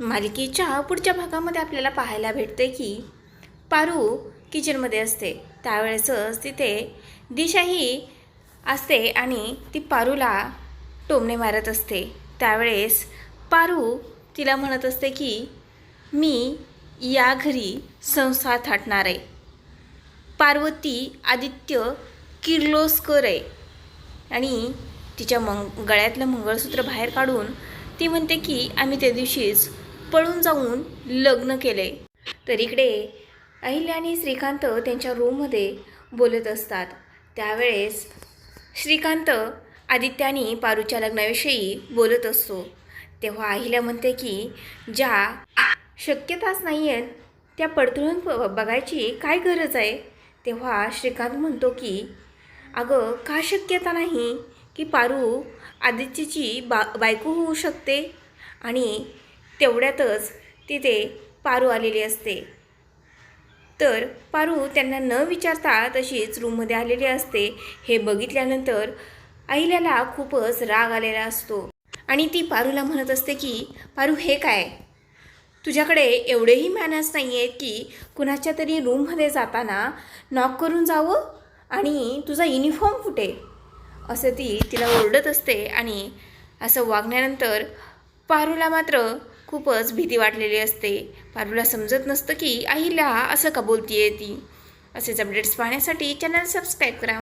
मालिकेच्या पुढच्या भागामध्ये आपल्याला पाहायला भेटते की पारू किचनमध्ये असते. त्यावेळेसच तिथे दिशाही असते आणि ती पारूला टोमणे मारत असते. त्यावेळेस पारू तिला म्हणत असते की मी या घरी संसार थाटणार आहे. पार्वती आदित्य किर्लोस्कर आहे. आणि तिच्या मंग गळ्यातलं मंगळसूत्र बाहेर काढून ती म्हणते की आम्ही त्या दिवशीच पळून जाऊन लग्न केले. तर इकडे अहिल्या आणि श्रीकांत त्यांच्या रूममध्ये बोलत असतात. त्यावेळेस श्रीकांत आदित्याने पारूच्या लग्नाविषयी बोलत असतो. तेव्हा अहिल्या म्हणते की ज्या शक्यताच नाही आहेत त्या पडतळून ब- बघायची काय गरज आहे? तेव्हा श्रीकांत म्हणतो की अगं का शक्यता नाही की पारू आदित्यची बा बायको होऊ शकते? आणि तेवढ्यातच तिथे पारू आलेली असते. तर पारू त्यांना न विचारता तशीच रूममध्ये आलेली असते. हे बघितल्यानंतर अहिल्याला खूपच राग आलेला असतो. आणि ती पारूला म्हणत असते की पारू हे काय? तुझ्याकडे एवढेही मॅनर्स नाही आहेत की कुणाच्या तरी रूममध्ये जाताना नॉक करून जावं आणि तुझा युनिफॉर्म कुठे असं ती तिला ओरडत असते आणि असं वागण्यानंतर पारूला मात्र खूपच भीती वाटलेली असते. पारूला समजत नसतं की अहिल्या असं का बोलतीये ती? असेच अपडेट्स पाहण्यासाठी चॅनल सबस्क्राईब करा.